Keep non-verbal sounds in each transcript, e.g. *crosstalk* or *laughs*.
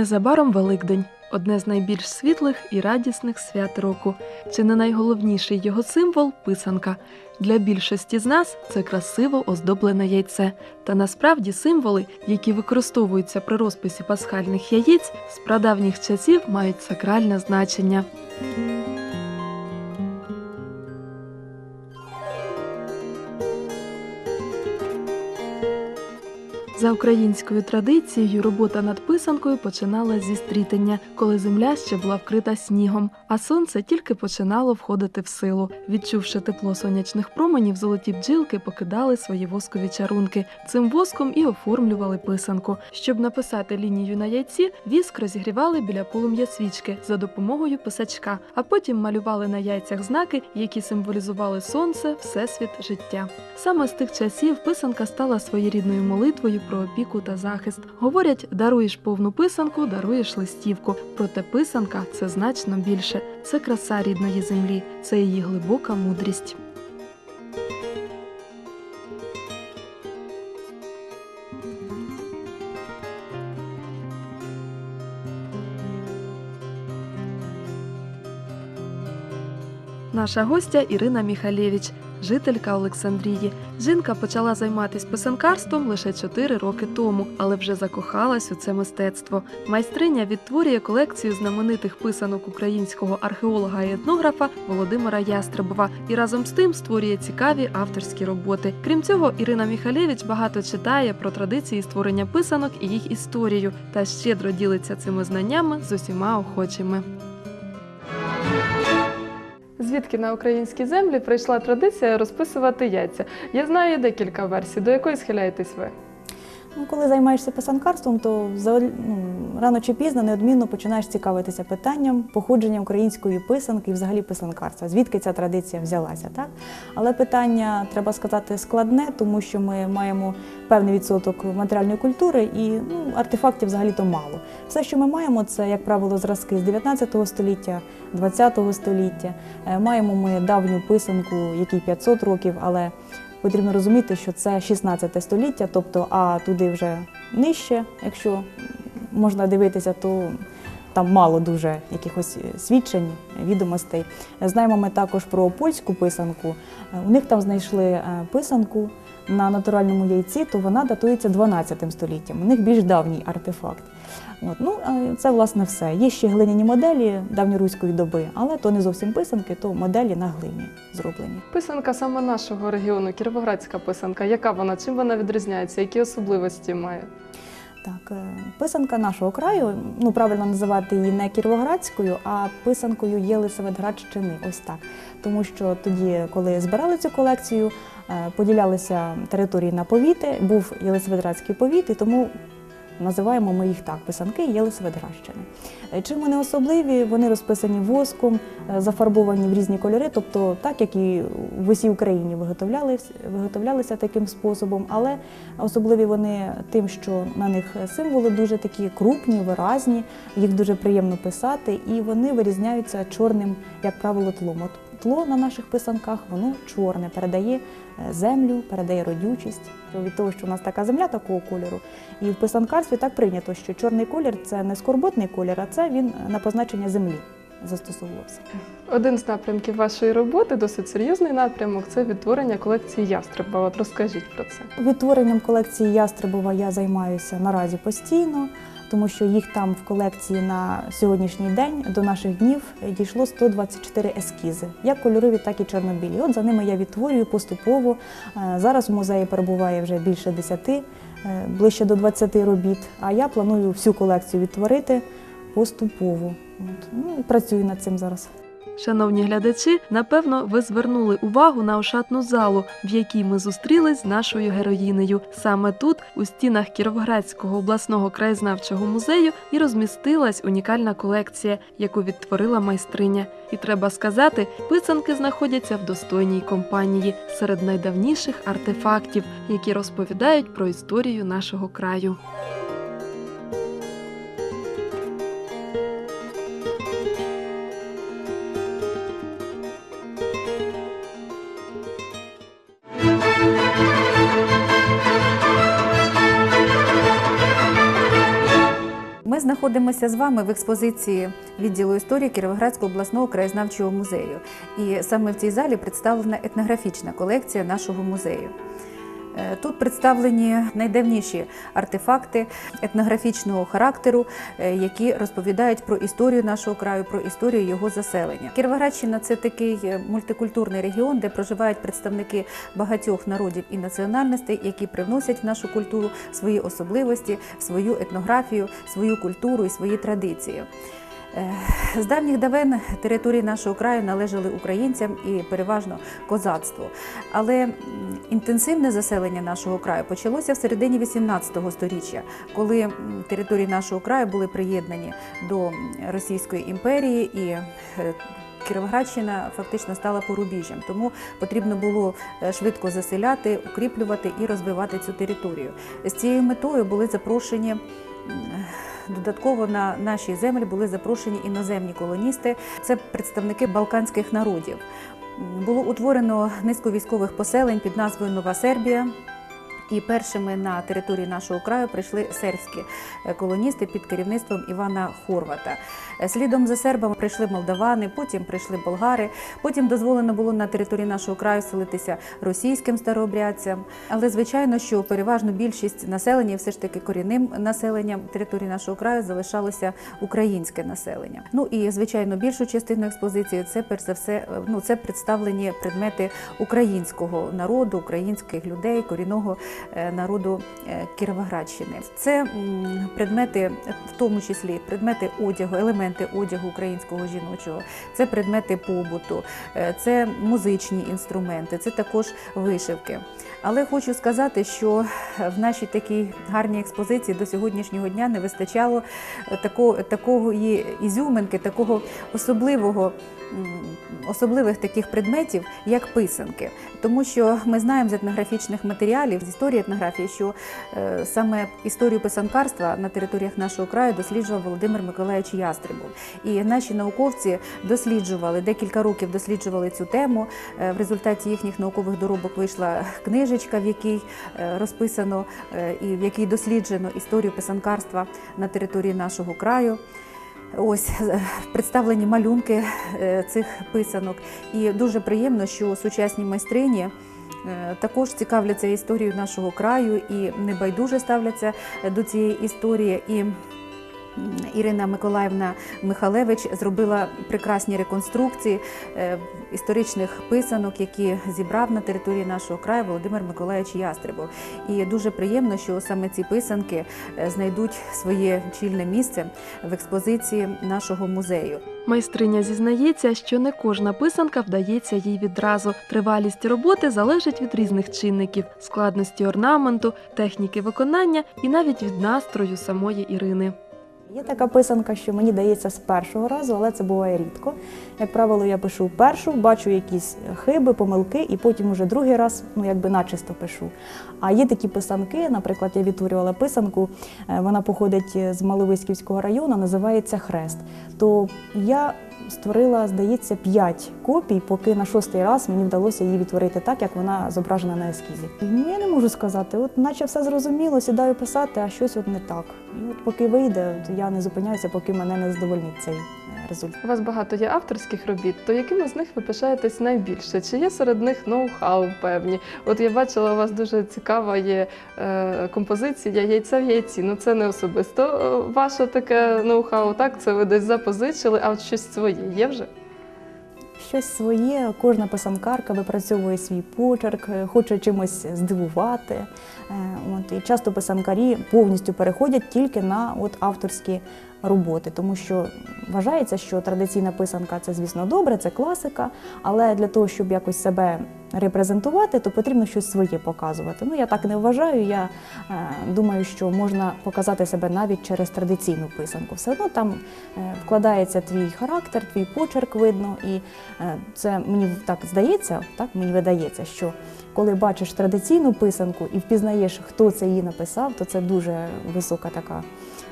Незабаром Великдень одне з найбільш світлих і радісних свят року. Чи не найголовніший його символ писанка. Для більшості з нас це красиво оздоблене яйце. Та насправді символи, які використовуються при розписі пасхальних яєць, з прадавніх часів мають сакральне значення. За українською традицією, робота над писанкою починалась зі стрітення, коли земля ще була вкрита снігом, а сонце тільки починало входити в силу. Відчувши тепло сонячних променів, золоті бджілки покидали свої воскові чарунки. Цим воском і оформлювали писанку. Щоб написати лінію на яйці, віск розігрівали біля полум'я свічки за допомогою писачка, а потім малювали на яйцях знаки, які символізували сонце, всесвіт, життя. Саме з тих часів писанка стала своєрідною молитвою про опіку та захист. Говорять, даруєш повну писанку, даруєш листівку. Проте писанка це значно більше. Це краса рідної землі, це її глибока мудрість. Наша гостя Ірина Міхалєвич, жителька Олександрії. Жінка почала займатися писанкарством лише 4 роки тому, але вже закохалась у це мистецтво. Майстриня відтворює колекцію знаменитих писанок українського археолога і етнографа Володимира Ястребова і разом з тим створює цікаві авторські роботи. Крім цього, Ірина Міхалєвич багато читає про традиції створення писанок і їх історію та щедро ділиться цими знаннями з усіма охочими. Звідки на українські землі прийшла традиція розписувати яйця? Я знаю декілька версій, до якої схиляєтесь ви. Ну, коли займаєшся писанкарством, то ну, рано чи пізно неодмінно починаєш цікавитися питанням походження української писанки і взагалі писанкарства. Звідки ця традиція взялася, так? Але питання, треба сказати, складне, тому що ми маємо певний відсоток матеріальної культури і ну, артефактів взагалі-то мало. Все, що ми маємо, це, як правило, зразки з 19 століття, 20 століття. Е, Маємо ми давню писанку, якій 500 років, але Потрібно розуміти, що це 16 століття, тобто, а туди вже нижче, якщо можна дивитися, то там мало дуже якихось свідчень, відомостей. Знаємо ми також про польську писанку. У них там знайшли е, писанку на натуральному яйці, то вона датується 12 століттям. У них більш давній артефакт. От, ну, е, це власне все. Є ще глиняні моделі давньоруської доби, але то не зовсім писанки, то моделі на глині зроблені. Писанка саме нашого регіону, кіровоградська писанка. Яка вона? Чим вона відрізняється? Які особливості має? Так, е, писанка нашого краю, ну правильно називати її не кіровоградською, а писанкою Єлисаветградщини. Ось так. Тому що тоді, коли збирали цю колекцію, е, поділялися території на повіти, був Єлисаветградський повіт, і тому називаємо ми їх так писанки Єлисаветградщини. Е, Чим вони особливі? Вони розписані воском, е, зафарбовані в різні кольори, тобто так, як і в усій Україні виготовлялися, виготовлялися таким способом, але особливі вони тим, що на них символи дуже такі крупні, виразні, їх дуже приємно писати, і вони вирізняються чорним, як правило, тлом. Тло на наших писанках воно чорне, передає е, землю, передає родючість. Від того, що у нас така земля такого кольору. І в писанкарстві так прийнято, що чорний колір це не скорботний колір, а це він на позначення землі застосовувався. Один з напрямків вашої роботи, досить серйозний напрямок, це відтворення колекції ястреба. От розкажіть про це. Відтворенням колекції Ястребова я займаюся наразі постійно, тому що їх там в колекції на сьогоднішній день до наших днів дійшло 124 ескізи, як кольорові, так і чорнобілі. От за ними я відтворюю поступово. Е, Зараз у музеї перебуває вже більше 10, е, ближче до 20 робіт. А я планую всю колекцію відтворити поступово. От. Ну, працюю над цим зараз. Шановні глядачі, напевно, ви звернули увагу на ошатну залу, в якій ми зустрілись з нашою героїнею. Саме тут, у стінах Кіровоградського обласного краєзнавчого музею, і розмістилась унікальна колекція, яку відтворила майстриня. І треба сказати, писанки знаходяться в достойній компанії серед найдавніших артефактів, які розповідають про історію нашого краю. Знаходимося з вами в експозиції відділу історії Кіровоградського обласного краєзнавчого музею. І саме в цій залі представлена етнографічна колекція нашого музею. Е, Тут представлені найдавніші артефакти етнографічного характеру, е, які розповідають про історію нашого краю, про історію його заселення. Кіровоградщина це такий е, мультикультурний регіон, де проживають представники багатьох народів і національностей, які привносять в нашу культуру свої особливості, свою етнографію, свою культуру і свої традиції. Е, З давніх давен території нашого краю належали українцям і переважно козацтву. Але інтенсивне заселення нашого краю почалося в середині 18 століття, коли території нашого краю були приєднані до Російської імперії і е, Кіровоградщина фактично стала порубіжжям, тому потрібно було е, швидко заселяти, укріплювати і розвивати цю територію. З цією метою були запрошені. Додатково на наші землі були запрошені іноземні колоністи. Це представники балканських народів. Було утворено низку військових поселень під назвою Нова Сербія. І першими на території нашого краю прийшли сербські е, колоністи під керівництвом Івана Хорвата. Е, Слідом за сербами прийшли молдавани, потім прийшли болгари. Потім дозволено було на території нашого краю селитися російським старообрядцям. Але звичайно, що переважно більшість населення, все ж таки корінним населенням території нашого краю залишалося українське населення. Ну і звичайно, більшу частину експозиції це перш за все, е, ну це представлені предмети українського народу, українських людей, корінного народу е, Кіровоградщини. Це предмети, в тому числі предмети одягу, елементи одягу українського жіночого, це предмети побуту, е, це музичні інструменти, це також вишивки. Але хочу сказати, що в нашій такій гарній експозиції до сьогоднішнього дня не вистачало е, такого, такого ізюминки, такого особливого. Особливих таких предметів, як писанки, тому що ми знаємо з етнографічних матеріалів, з історії етнографії, що е, саме історію писанкарства на територіях нашого краю досліджував Володимир Миколаївич Ястребов. І наші науковці досліджували декілька років досліджували цю тему. Е, В результаті їхніх наукових доробок вийшла книжечка, в якій е, розписано е, і в якій досліджено історію писанкарства на території нашого краю. Ось е, представлені малюнки цих писанок, і дуже приємно, що сучасні майстрині. Також цікавляться історією нашого краю і небайдуже ставляться до цієї історії. І Ірина Миколаївна Михалевич зробила прекрасні реконструкції е, історичних писанок, які зібрав на території нашого краю Володимир Миколаївич Ястребов. І дуже приємно, що саме ці писанки е, знайдуть своє чільне місце в експозиції нашого музею. Майстриня зізнається, що не кожна писанка вдається їй відразу. Тривалість роботи залежить від різних чинників: складності орнаменту, техніки виконання і навіть від настрою самої Ірини. Є така писанка, що мені дається з першого разу, але це буває рідко. Як правило, я пишу першу, бачу якісь хиби, помилки, і потім уже другий раз, ну якби начисто пишу. А є такі писанки, наприклад, я відтворювала писанку, е, вона походить з Маловиськівського району, називається Хрест. То я створила, здається, п'ять копій, поки на шостий раз мені вдалося її відтворити так, як вона зображена на ескізі. Ну я не можу сказати, от наче все зрозуміло, сідаю писати, а щось от не так. І от поки вийде, я не зупиняюся, поки мене не задовольнить цей результат. У вас багато є авторських робіт, то якими з них ви пишаєтесь найбільше? Чи є серед них ноу-хау певні? От я бачила, у вас дуже цікава є е, композиція яйця в яйці. Ну це не особисто е, ваше таке ноу-хау, так? Це ви десь запозичили, а от щось своє є вже? Щось своє, кожна писанкарка випрацьовує свій почерк, е, хоче чимось здивувати. От, і часто писанкарі повністю переходять тільки на от, авторські роботи, тому що вважається, що традиційна писанка це, звісно, добре, це класика, але для того, щоб якось себе репрезентувати, то потрібно щось своє показувати. Ну, я так не вважаю. Я е, думаю, що можна показати себе навіть через традиційну писанку. Все одно там е, вкладається твій характер, твій почерк видно, і е, це мені так здається, так мені видається, що коли бачиш традиційну писанку і впізнаєш, хто це її написав, то це дуже висока така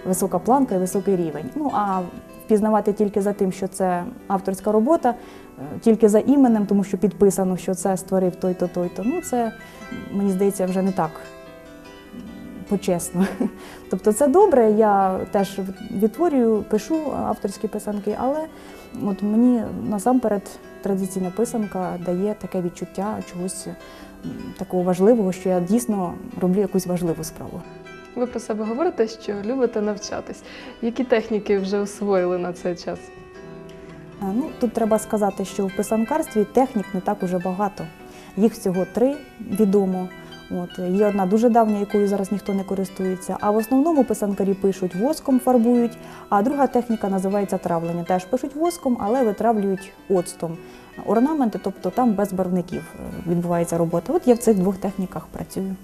висока планка і високий рівень. Ну а впізнавати тільки за тим, що це авторська робота, е, тільки за іменем, тому що підписано, що це створив той-то, той-то. Ну це мені здається вже не так почесно. *laughs* Тобто це добре, я теж відтворюю, пишу авторські писанки, але от мені насамперед традиційна писанка дає таке відчуття чогось такого важливого, що я дійсно роблю якусь важливу справу. Ви про себе говорите, що любите навчатись. Які техніки вже освоїли на цей час? Е, Ну, тут треба сказати, що в писанкарстві технік не так уже багато. Їх всього три відомо. От, є одна дуже давня, якою зараз ніхто не користується. А в основному писанкарі пишуть воском, фарбують, а друга техніка називається травлення. Теж пишуть воском, але витравлюють оцтом. Орнаменти, тобто там без барвників е, відбувається робота. От я в цих двох техніках працюю.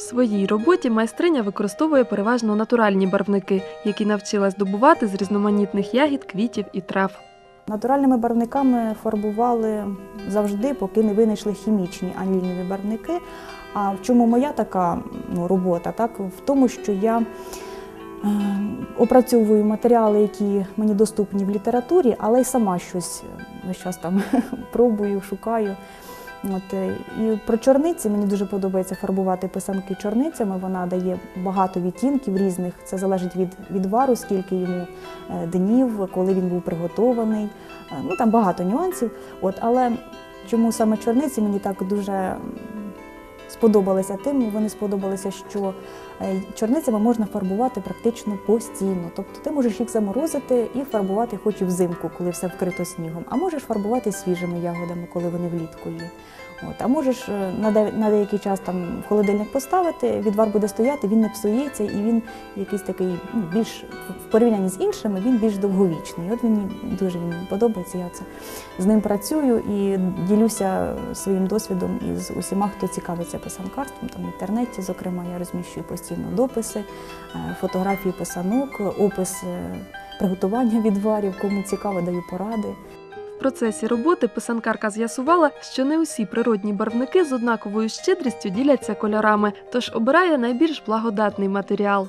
В своїй роботі майстриня використовує переважно натуральні барвники, які навчилась добувати з різноманітних ягід, квітів і трав. Натуральними барвниками фарбували завжди, поки не винайшли хімічні анільні барвники. А в чому моя така ну, робота? Так? В тому, що я е, опрацьовую матеріали, які мені доступні в літературі, але й сама щось е, весь час там *laughs* пробую, шукаю. От, е, і про чорниці мені дуже подобається фарбувати писанки чорницями. Вона дає багато відтінків різних. Це залежить від відвару, скільки йому е, днів, коли він був приготований. Е, Ну там багато нюансів. От, але чому саме чорниці мені так дуже сподобалися тим, вони сподобалися, що чорницями можна фарбувати практично постійно. Тобто ти можеш їх заморозити і фарбувати хоч і взимку, коли все вкрито снігом, а можеш фарбувати свіжими ягодами, коли вони влітку є. От, а можеш е, на деякий час там в холодильник поставити, відвар буде стояти, він не псується і він якийсь такий ну, більш в порівнянні з іншими, він більш довговічний. От мені дуже він подобається. Я це з ним працюю і ділюся своїм досвідом із усіма, хто цікавиться писанкарством. Там в інтернеті, зокрема, я розміщую постійно дописи, е, фотографії писанок, опис е, приготування *laughs* відварів, кому цікаво, даю поради. В процесі роботи писанкарка з'ясувала, що не усі природні барвники з однаковою щедрістю діляться кольорами, тож обирає найбільш благодатний матеріал.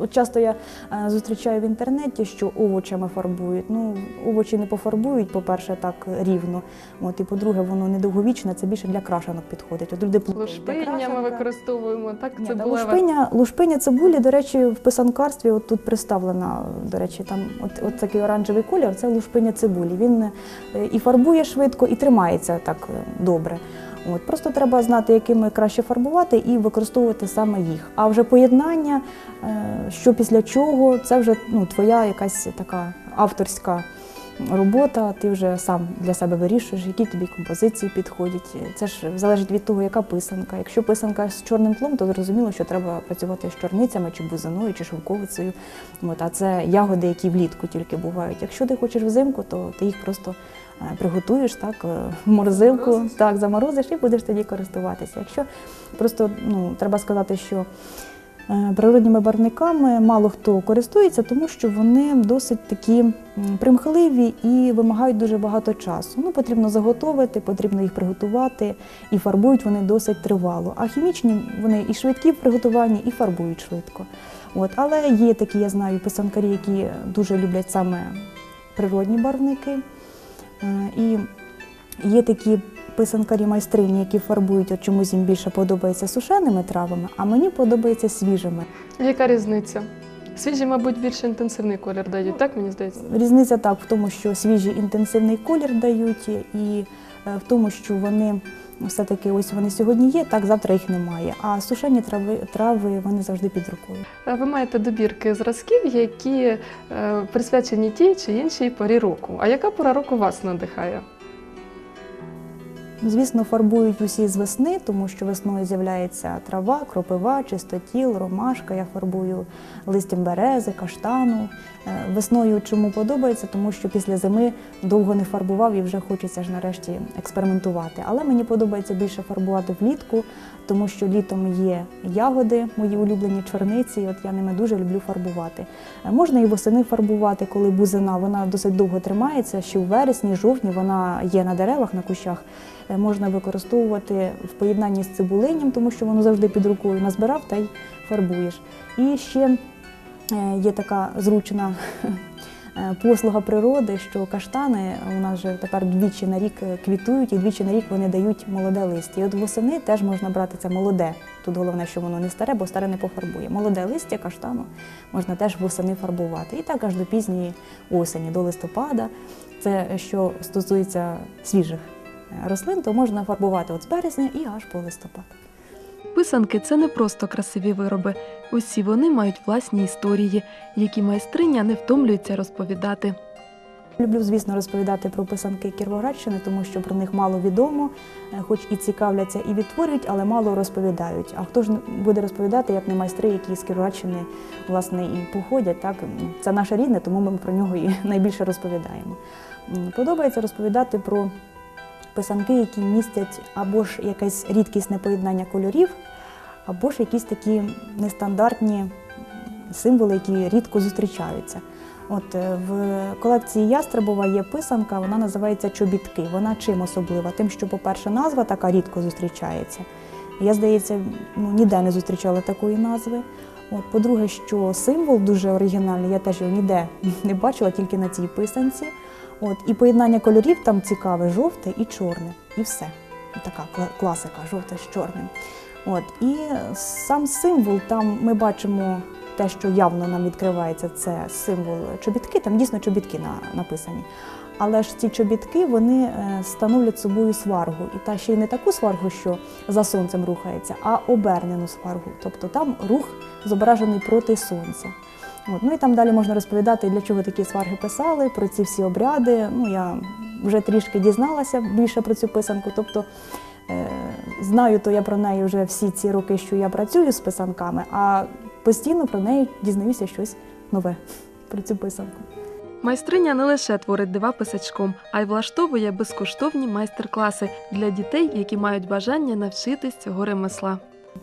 От часто я е, зустрічаю в інтернеті, що овочами фарбують. Ну, овочі не пофарбують, по-перше, так рівно. От, і по-друге, воно недовговічне, це більше для крашенок підходить. От люди Лушпиння ми використовуємо, так Ні, та лушпиня, лушпиня цибулі, до речі, в писанкарстві от тут представлена, до речі, там от, от такий оранжевий колір, це лушпиня цибулі. Він е, і фарбує швидко, і тримається так е, добре. От, просто треба знати, якими краще фарбувати і використовувати саме їх. А вже поєднання, е, що після чого, це вже ну, твоя якась така авторська робота. Ти вже сам для себе вирішуєш, які тобі композиції підходять. Це ж залежить від того, яка писанка. Якщо писанка з чорним тлом, то зрозуміло, що треба працювати з чорницями, чи бузиною, чи шовковицею. От, а це ягоди, які влітку тільки бувають. Якщо ти хочеш взимку, то ти їх просто приготуєш так, е, в морозилку, Заморозиш. так, заморозиш і будеш тоді користуватися. Якщо просто ну, треба сказати, що е, природніми барвниками мало хто користується, тому що вони досить такі примхливі і вимагають дуже багато часу. Ну, потрібно заготовити, потрібно їх приготувати, і фарбують вони досить тривало. А хімічні вони і швидкі в приготуванні, і фарбують швидко. От, але є такі, я знаю, писанкарі, які дуже люблять саме природні барвники. Е, І є такі писанкарі майстрині, які фарбують, от чомусь їм більше подобається сушеними травами, а мені подобається свіжими. Яка різниця? Свіжі, мабуть, більш інтенсивний колір дають, так мені здається? Різниця так в тому, що свіжі інтенсивний колір дають, і е, в тому, що вони все-таки ось вони сьогодні є, так завтра їх немає. А сушені трави, трави вони завжди під рукою. Е, Ви маєте добірки зразків, які е, присвячені тій чи іншій порі року. А яка пора року вас надихає? Звісно, фарбують усі з весни, тому що весною з'являється трава, кропива, чистотіл, ромашка. Я фарбую листям берези, каштану. Е, Весною чому подобається, тому що після зими довго не фарбував і вже хочеться ж нарешті експериментувати. Але мені подобається більше фарбувати влітку, тому що літом є ягоди, мої улюблені чорниці. От я ними дуже люблю фарбувати. Е, Можна і восени фарбувати, коли бузина вона досить довго тримається. Ще в вересні, жовтні вона є на деревах, на кущах. Е, Можна використовувати в поєднанні з цибулинням, тому що воно завжди під рукою назбирав та й фарбуєш. І ще е, є така зручна е, послуга природи, що каштани у нас вже тепер двічі на рік квітують, і двічі на рік вони дають молоде листя. І от восени теж можна брати це молоде. Тут головне, що воно не старе, бо старе не пофарбує. Молоде листя каштану можна теж восени фарбувати. І так аж до пізньої осені, до листопада. Це що стосується свіжих рослин, то можна фарбувати от з березня і аж по листопад. Писанки це не просто красиві вироби. Усі вони мають власні історії, які майстриня не втомлюється розповідати. Люблю, звісно, розповідати про писанки Кіровоградщини, тому що про них мало відомо, е, хоч і цікавляться, і відтворюють, але мало розповідають. А хто ж буде розповідати, як не майстри, які з Кіровоградщини власне і походять? Так це наше рідне, тому ми про нього і *laughs* найбільше розповідаємо. Подобається розповідати про писанки, які містять або ж якесь рідкісне поєднання кольорів, або ж якісь такі нестандартні символи, які рідко зустрічаються. От е, в колекції Ястребова є писанка, вона називається Чобітки. Вона чим особлива? Тим, що, по-перше, назва така рідко зустрічається. Я, здається, ну, ніде не зустрічала такої назви. От, по-друге, що символ дуже оригінальний, я теж його ніде *laughs* не бачила, тільки на цій писанці. От, і поєднання кольорів там цікаве, жовте і чорне. І все. Така кла- класика, жовте з чорним. От, і сам символ, там ми бачимо те, що явно нам відкривається, це символ чобітки, там дійсно чобітки на, написані. Але ж ці чобітки вони е, становлять собою сваргу. І та ще й не таку сваргу, що за сонцем рухається, а обернену сваргу. Тобто там рух зображений проти сонця. От. Ну і там далі можна розповідати, для чого такі сварги писали, про ці всі обряди. Ну, я вже трішки дізналася більше про цю писанку. Тобто е, знаю то я про неї вже всі ці роки, що я працюю з писанками, а постійно про неї дізнаюся щось нове про цю писанку. Майстриня не лише творить дива писачком, а й влаштовує безкоштовні майстер-класи для дітей, які мають бажання навчитись цього ремесла.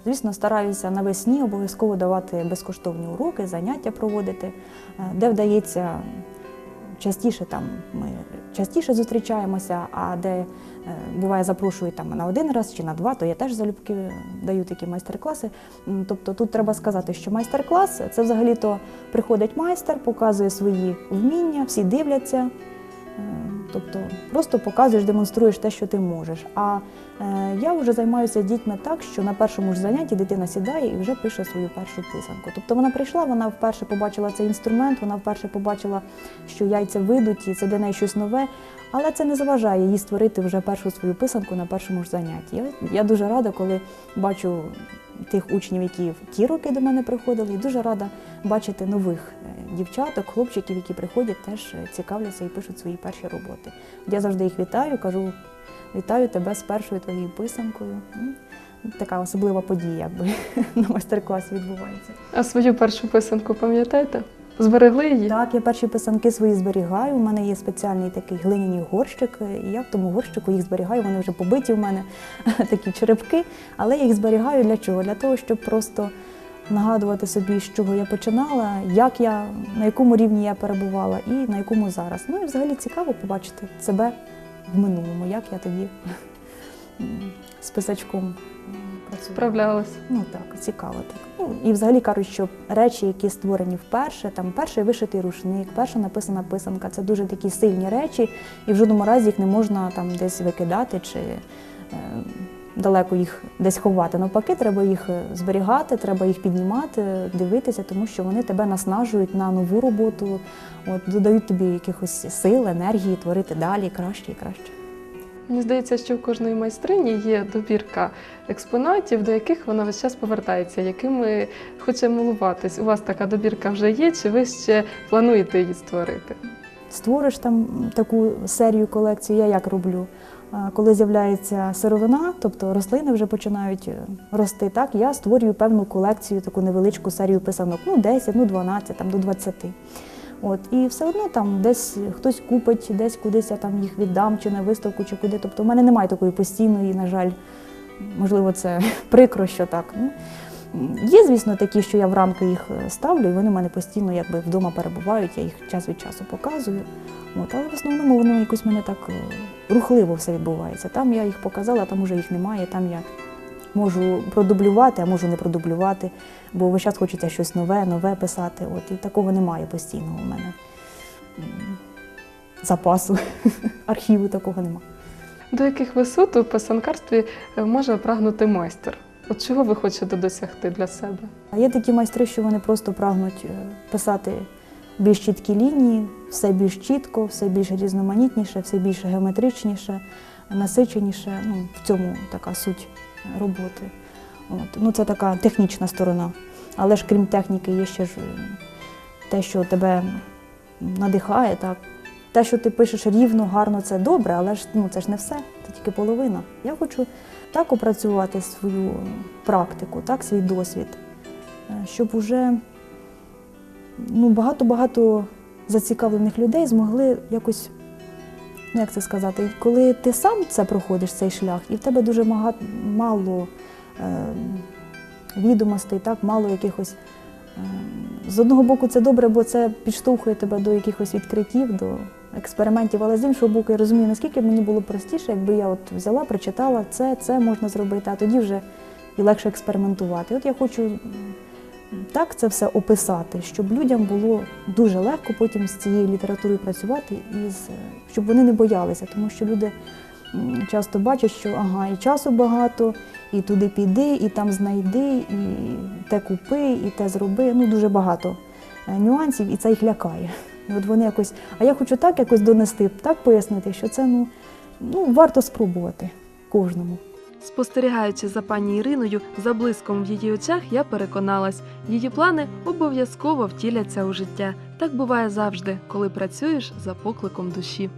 Звісно, стараюся навесні обов'язково давати безкоштовні уроки, заняття проводити, е, де вдається частіше там ми частіше зустрічаємося, а де е, буває запрошують там на один раз чи на два, то я теж залюбки даю такі майстер-класи. Тобто тут треба сказати, що майстер-клас це взагалі-то приходить майстер, показує свої вміння, всі дивляться. Е, Тобто просто показуєш, демонструєш те, що ти можеш. А е, я вже займаюся дітьми так, що на першому ж занятті дитина сідає і вже пише свою першу писанку. Тобто вона прийшла, вона вперше побачила цей інструмент, вона вперше побачила, що яйця видуті, це для неї щось нове. Але це не заважає їй створити вже першу свою писанку на першому ж занятті. Я, я дуже рада, коли бачу тих учнів, які в ті роки до мене приходили, і дуже рада бачити нових е, дівчаток, хлопчиків, які приходять, теж е, цікавляться і пишуть свої перші роботи. От Я завжди їх вітаю, кажу: вітаю тебе з першою твоєю писанкою. Така особлива подія, якби *laughs* на майстер-класі відбувається. А свою першу писанку пам'ятаєте? Зберегли її? Так, я перші писанки свої зберігаю. У мене є спеціальний такий глиняний горщик, і я в тому горщику їх зберігаю. Вони вже побиті в мене *laughs* такі черепки. Але я їх зберігаю для чого? Для того, щоб просто нагадувати собі, з чого я починала, як я, на якому рівні я перебувала і на якому зараз. Ну і взагалі цікаво побачити себе в минулому, як я тоді *laughs* з писачком м, працювала. Ну так, цікаво так. Ну і взагалі кажуть, що речі, які створені вперше, там перший вишитий рушник, перша написана писанка, це дуже такі сильні речі, і в жодному разі їх не можна там десь викидати чи е, далеко їх десь ховати. Навпаки, треба їх е, зберігати, треба їх піднімати, дивитися, тому що вони тебе наснажують на нову роботу, от додають тобі якихось сил, енергії творити далі краще і краще. Мені здається, що у кожної майстрині є добірка експонатів, до яких вона весь час повертається, якими хоче милуватись. У вас така добірка вже є, чи ви ще плануєте її створити? створиш там таку серію колекцію, я як роблю. Коли з'являється сировина, тобто рослини вже починають е, рости, так я створюю певну колекцію, таку невеличку серію писанок, ну 10, ну 12, там до 20. От, і все одно там десь хтось купить, десь кудись я там їх віддам, чи на виставку, чи куди. Тобто в мене немає такої постійної, на жаль, можливо, це *laughs* прикро, що так. Ну, Є, звісно, такі, що я в рамки їх е, ставлю, і вони в мене постійно якби вдома перебувають, я їх час від часу показую. От, але в основному воно якось мене так е, рухливо все відбувається. Там я їх показала, там уже їх немає, там я можу продублювати, а можу не продублювати, бо весь час хочеться щось нове, нове писати. От, і такого немає постійного у мене. запасу, *laughs* архіву такого нема. До яких висот у писанкарстві е, може прагнути майстер? От чого ви хочете досягти для себе? Є такі майстри, що вони просто прагнуть е, писати більш чіткі лінії, все більш чітко, все більш різноманітніше, все більш геометричніше, насиченіше. Ну, в цьому така суть роботи. От. Ну, це така технічна сторона. Але ж крім техніки, є ще ж е, те, що тебе надихає, так. Те, що ти пишеш рівно, гарно, це добре, але ж ну, це ж не все, це тільки половина. Я хочу так опрацювати свою практику, так, свій досвід, е, щоб уже ну, багато-багато зацікавлених людей змогли якось, ну як це сказати, коли ти сам це проходиш, цей шлях, і в тебе дуже мало відомостей, так, мало якихось. е, З одного боку, це добре, бо це підштовхує тебе до якихось відкриттів, до експериментів, але з іншого боку, я розумію, наскільки мені було простіше, якби я от взяла, прочитала, це, це можна зробити, а тоді вже і легше експериментувати. От я хочу так це все описати, щоб людям було дуже легко потім з цією літературою працювати, і з, щоб вони не боялися, тому що люди часто бачать, що ага, і часу багато, і туди піди, і там знайди, і те купи, і те зроби. Ну дуже багато е, нюансів, і це їх лякає. От вони якось, а я хочу так якось донести, так пояснити, що це ну, ну варто спробувати кожному. Спостерігаючи за пані Іриною, за блиском в її очах, я переконалась, її плани обов'язково втіляться у життя. Так буває завжди, коли працюєш за покликом душі.